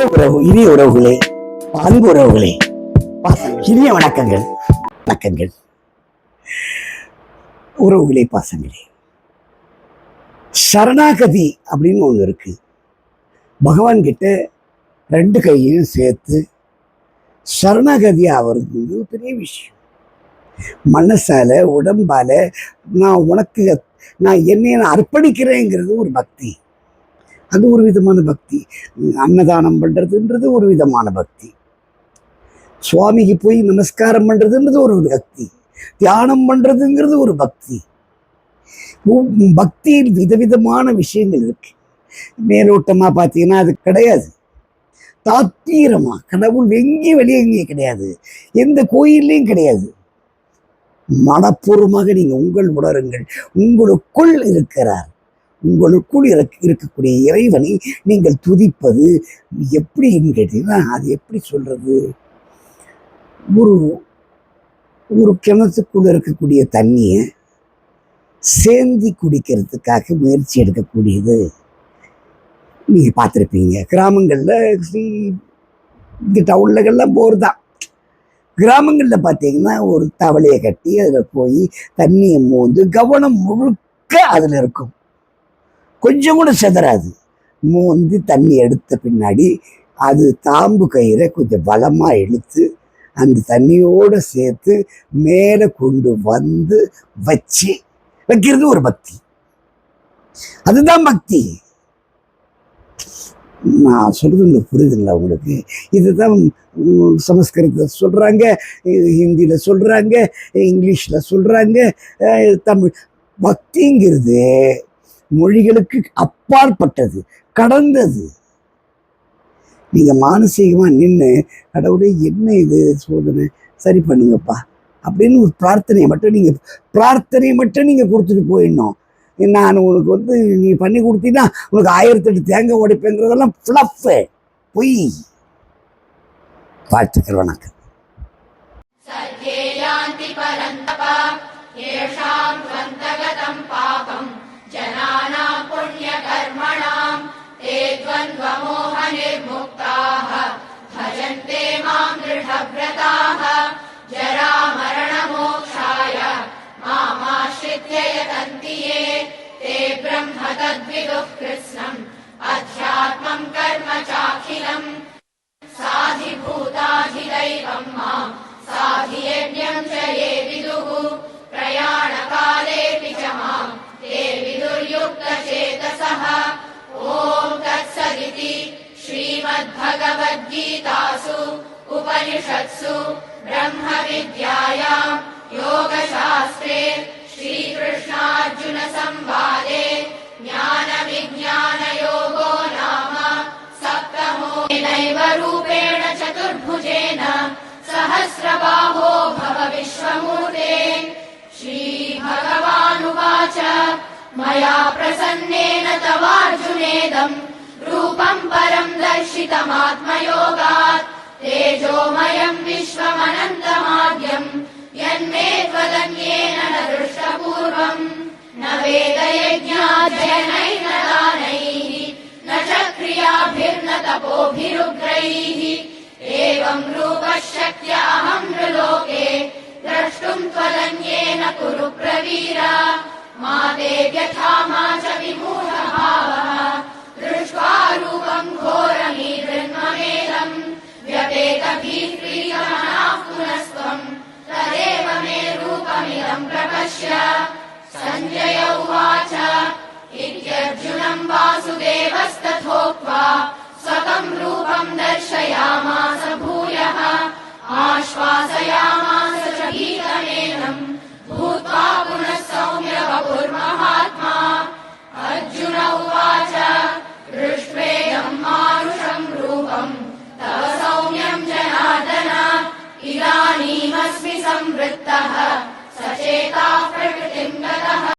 அன்பு உறவு இனிய உறவுகளே அன்பு உறவுகளே இனிய வணக்கங்கள் வணக்கங்கள். உறவுகளே பாசங்களே. சரணாகதி அப்படின்னு ஒன்று இருக்கு. பகவான் கிட்ட ரெண்டு கையையும் சேர்த்து சரணாகதி ஆகிறது பெரிய விஷயம். மனசால உடம்பால நான் உனக்கு நான் என்னை நான் அர்ப்பணிக்கிறேங்கிறது ஒரு பக்தி. அது ஒரு விதமான பக்தி. அன்னதானம் பண்றதுன்றது ஒரு விதமான பக்தி. சுவாமிக்கு போய் நமஸ்காரம் பண்றதுன்றது ஒரு பக்தி. தியானம் பண்றதுங்கிறது ஒரு பக்தி. பக்தியில் விதவிதமான விஷயங்கள் இருக்கு. மேலோட்டமா பார்த்தீங்கன்னா அது கிடையாது. தாத்தீரமாக கடவுள் எங்கேயும் வெளியே எங்கேயும் கிடையாது. எந்த கோயில்லையும் கிடையாது. மனப்பூர்வமாக நீங்கள் உங்கள் உணருங்கள். உங்களுக்குள் இருக்கிறார். உங்களுக்குள் இருக்க- இருக்கக்கூடிய இறைவனை நீங்கள் துதிப்பது எப்படின்னு கேட்டீங்கன்னா அது எப்படி சொல்றது? ஒரு ஒரு கிணத்துக்குள்ளே இருக்கக்கூடிய தண்ணியை சேந்தி குடிக்கிறதுக்காக முயற்சி எடுக்கக்கூடியது. நீங்கள் பார்த்துருப்பீங்க. கிராமங்களில் ஸ்ரீ இங்க டவுன்லகள்லாம் போர் தான் கிராமங்களில் பார்த்தீங்கன்னா ஒரு தவளையை கட்டி அதில் போய் தண்ணியை மோந்து கவனம் முழுக்க அதில் இருக்கும். கொஞ்சம் கூட செதறாது. மோந்து தண்ணி எடுத்த பின்னாடி அது தாம்பு கயிறை கொஞ்சம் பலமாக இழுத்து அந்த தண்ணியோடு சேர்த்து மேலே கொண்டு வந்து வச்சு வைக்கிறது ஒரு பக்தி. அதுதான் பக்தி. நான் சொல்றது உங்களுக்கு புரியுதுங்களா உங்களுக்கு? இதுதான் சமஸ்கிருதத்தில் சொல்கிறாங்க சொல்றாங்க சொல்கிறாங்க ஹிந்தியில சொல்றாங்க இங்கிலீஷ்ல சொல்றாங்க தமிழ் பக்திங்கிறது மொழிகளுக்கு அப்பாற்பட்டது கடந்தது நீங்க மானசீகமா நின்று கடவுளே என்ன இது சோதனை சரி பண்ணுங்கப்பா அப்படின்னு ஒரு பிரார்த்தனையை மட்டும் நீங்க பிரார்த்தனையை மட்டும் நீங்க கொடுத்துட்டு போயிடணும் நான் உனக்கு வந்து நீ பண்ணி கொடுத்தீங்கன்னா உனக்கு ஆயிரத்தெட்டு தேங்காய் உடைப்பேங்கிறதெல்லாம் ஃப்ளஃப்பு பொய் வாழ்த்துக்கள் வணக்கம் सर्गेयान्ति परन्तप येषाम् त्वन्तगतम् पापम् जनानाम् पुण्यकर्मणाम् ते द्वन्द्वमोहनिर्मुक्ताः उपनिषत्सु ब्रह्मविद्यायाम् योगशास्त्रे श्रीकृष्णार्जुनसंवादे ज्ञानविज्ञानयोगो नाम सप्तमोऽनेनैव रूपेण चतुर्भुजेन सहस्रबाहो भव विश्वमूर्ते। श्रीभगवानुवाच मया प्रसन्नेन तवार्जुनेदम् रूपम् परम् दर्शितमात्मयोगात् तेजोमयम् विश्वमनन्तमाद्यम् यन्मे त्वदन्येन न दृष्टपूर्वम् न वेदयज्ञाध्ययनैः न दानैः न च क्रियाभिर्न तपोभिरुग्रैः एवम् रूपः शक्य अहम् नृलोके द्रष्टुम् त्वदन्येन कुरु प्रवीर मा ते मा र्जुनम् वासुदेवस्तथोक्त्वा स्वतम् रूपम् दर्शयामास भूयः आश्वासयामास च गीतमेनम् भूत्वा पुनः सौम्य बभूर्महात्मा अर्जुन उवाच ऋष्वेयम् मानुषम् रूपम् तव सौम्यम् जनार्दन इदानीमस्मि संवृत्तः सचेता